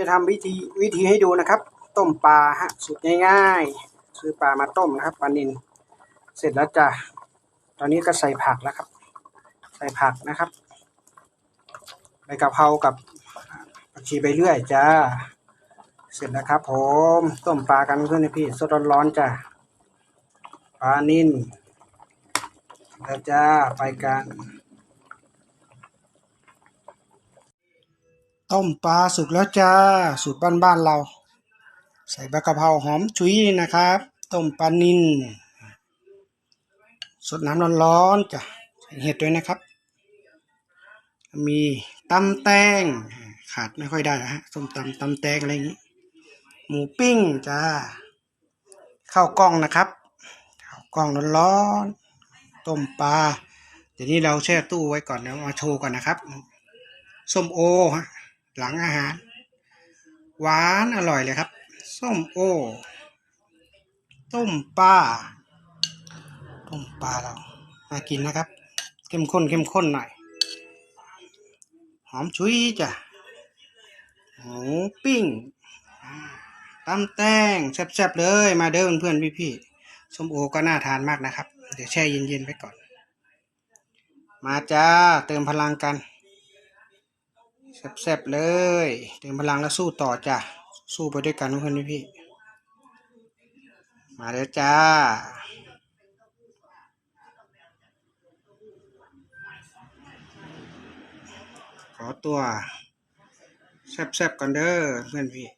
จะทำวิธีวิธีให้ดูนะครับ ต้มปลาฮะสูตรง่ายๆซื้อปลามาต้มนะครับปลานิลเสร็จแล้วจ้ะตอนนี้ก็ใส่ผักแล้วครับ ใส่ผักนะครับใบกะเพรากับผักชีใบเลื่อยจ้าเสร็จแล้วครับผมต้มปลากันเพื่อนพี่สดร้อนๆจ้ะปลานิลแล้วจ้าไปกัน ต้มปลาสุกแล้วจ้า สูตรบ้านๆเรา ใส่ใบกะเพราหอมชุยนะครับ ต้มปลานิลสดน้ำร้อนๆจ้ะใส่เห็ดด้วยนะครับ มีตำแตงขาดไม่ค่อยได้นะฮะส้มตำตำแตงอะไรอย่างนี้ หมูปิ้งจ้าข้าวกล้องนะครับข้าวกล้องร้อนๆต้มปลาเดี๋ยวนี้เราแช่ตู้ไว้ก่อนแล้วมาโชว์ก่อนนะครับส้มโอฮะ หลังอาหาร หวานอร่อยเลยครับ ส้มโอ ต้มปลา ต้มปลาเรา มากินนะครับ เข้มข้นเข้มข้นหน่อย หอมชุยจ้ะหมูปิ้งตำแตงแซ่บๆเลยมาเด้อเพื่อนๆพี่ๆส้มโอก็น่าทานมากนะครับ เดี๋ยวแช่เย็นๆไปก่อน มาจ้า เติมพลังกัน แซ่บๆเลยเติมพลังแล้วสู้ต่อจ้ะ สู้ไปด้วยกันทุกคนพี่ มาแล้วจ้าขอตัวแซ่บๆกันเด้อเพื่อนพี่